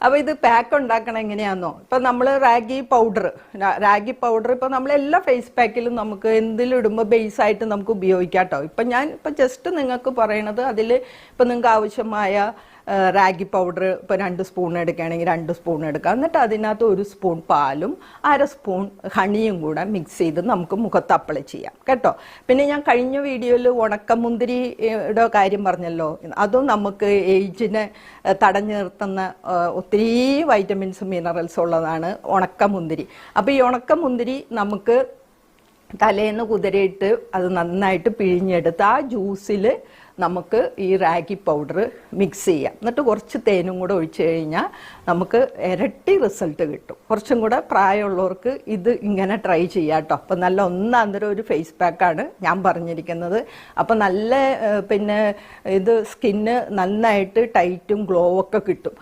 അപ്പൊ ഇത് പാക്ക് ഉണ്ടാക്കണം എങ്ങനെയാന്നോ? ഇപ്പൊ നമ്മൾ റാഗി പൗഡർ റാഗി പൗഡർ ഇപ്പൊ നമ്മൾ എല്ലാ ഫേസ് പാക്കിലും നമുക്ക് എന്തിലും ഇടുമ്പോൾ ബേസ് ആയിട്ട് നമുക്ക് ഉപയോഗിക്കാം കേട്ടോ ഇപ്പൊ ഞാൻ ഇപ്പൊ ജസ്റ്റ് നിങ്ങൾക്ക് പറയണത് അതിൽ ഇപ്പൊ നിങ്ങൾക്ക് ആവശ്യമായ റാഗി പൗഡർ ഇപ്പോൾ രണ്ട് സ്പൂൺ എടുക്കുകയാണെങ്കിൽ രണ്ട് സ്പൂൺ എടുക്കാം. എന്നിട്ട് അതിനകത്ത് ഒരു സ്പൂൺ പാലും അര സ്പൂൺ ഹണിയും കൂടെ മിക്സ് ചെയ്ത് നമുക്ക് മുഖത്ത് അപ്ലൈ ചെയ്യാം. കേട്ടോ? പിന്നെ ഞാൻ കഴിഞ്ഞ വീഡിയോയിൽ ഉണക്കമുന്തിരിയുടെ കാര്യം പറഞ്ഞല്ലോ. അതും നമുക്ക് ഏജിനെ തടഞ്ഞു നിർത്തുന്ന ഒത്തിരി വൈറ്റമിൻസും മിനറൽസും ഉള്ളതാണ് ഉണക്കമുന്തിരി. അപ്പോൾ ഈ ഉണക്കമുന്തിരി നമുക്ക് തലേന്ന് കുതിരയിട്ട് അത് നന്നായിട്ട് പിഴിഞ്ഞെടുത്ത് ആ ജ്യൂസിൽ നമുക്ക് ഈ റാഗി പൗഡർ മിക്സ് ചെയ്യാം. എന്നിട്ട് കുറച്ച് തേനും കൂടെ ഒഴിച്ച് കഴിഞ്ഞാൽ നമുക്ക് ഇരട്ടി റിസൾട്ട് കിട്ടും. കുറച്ചും കൂടെ പ്രായമുള്ളവർക്ക് ഇത് ഇങ്ങനെ ട്രൈ ചെയ്യാം കേട്ടോ അപ്പം നല്ല ഒന്നാന്തരം ഒരു ഫേസ് പാക്കാണ് ഞാൻ പറഞ്ഞിരിക്കുന്നത്. അപ്പം നല്ല പിന്നെ ഇത് സ്കിന്ന് നന്നായിട്ട് ടൈറ്റും ഗ്ലോ ഒക്കെ കിട്ടും.